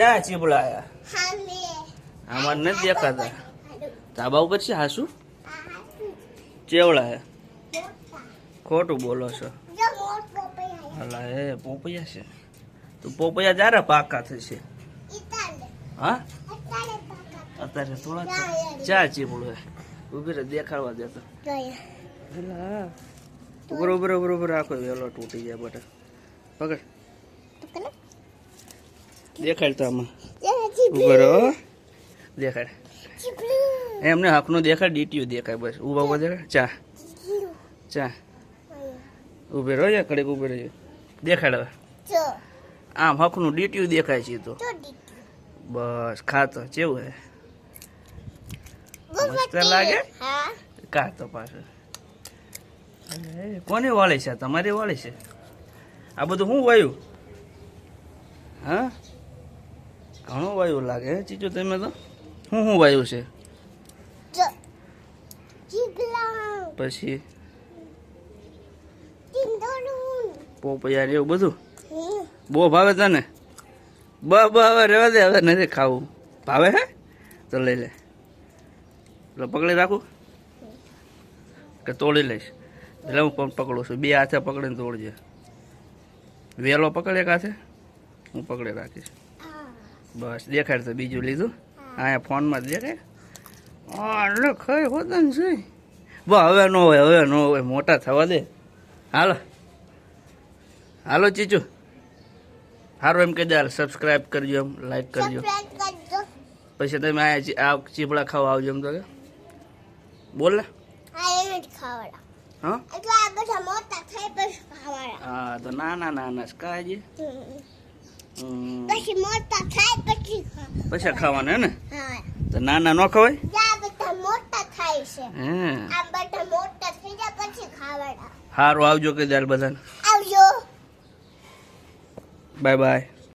ચા ચીબડા આયા? આમાં નથી દેખાતા. ધાબા ઉપર છે હાસુ? ચેવડા ખોટું બોલો છો. હલા એ પોપૈયા છે. તો પોપૈયા જ્યારે પાકા થશે? હા? અત્યારે થોડા ચા ચીબડું ઊભી રહે દેખાડવા દેતો ઉપર ઉપર ઉપર આખો વેલો તૂટી જાય બટા. પકડ. દેખાડ તો આમાં. જીબલું દેખાડ. એમને હાકનું દેખાડ ડીટીયું દેખાય બસ. ઊભા ઊભા દેખાડ. ચા. ચા. ઉભે રહો યા કડક ઉભે રહ્યો દેખાડ હવે. આમ હકનું ડીટીયું દેખાય છે તો. બસ ખાતો. કેવું હે? મસ્ત લાગે? કાતો પાછું. કોની વાળી છે તમારે વાળે છે? આ બધું શું વાયું? હા? ઘણું વાયુ લાગે. હે ચીચો તમે તો? શું શું વાયું છે? પછી? પોપૈયા એવું બધું? બહુ ભાવે તને? બ બ હવે રહેવા દે હવે નથી ખાવું. ભાવે હે? તો લઈ લે. એટલે પકડી રાખું? કે તોડી લઈશ? એટલે હું પણ પકડું છું. બે હાથે પકડીને તોડજે. વેલો પકડે એક હાથે? હું પકડી રાખીશ. બસ દેખાડ તો બીજું લીધું. અહીંયા ફોનમાં દેખાય. હા એટલે ખાઈ હોત ને શું? બ હવે ન હોય હવે ન હોય મોટા થવા દે. હાલો. હાલો ચીચુ. સારું એમ કહી દે સબસ્ક્રાઈબ કરજો એમ લાઈક કરજો. પછી તમે આ ચીપડા ખાવા આવજો એમ તો કે. બોલ ને હા? તો ના ના ના ના કાજી. પછી મોટા થાય પછી પછી ખાવાના ને? તો નાના ન ખવાય? બધા મોટા થાય છે. આ બધા મોટા થઈ જાય પછી ખાવાડા સારું આવજો કે દે બધાને. આવજો. Bye bye.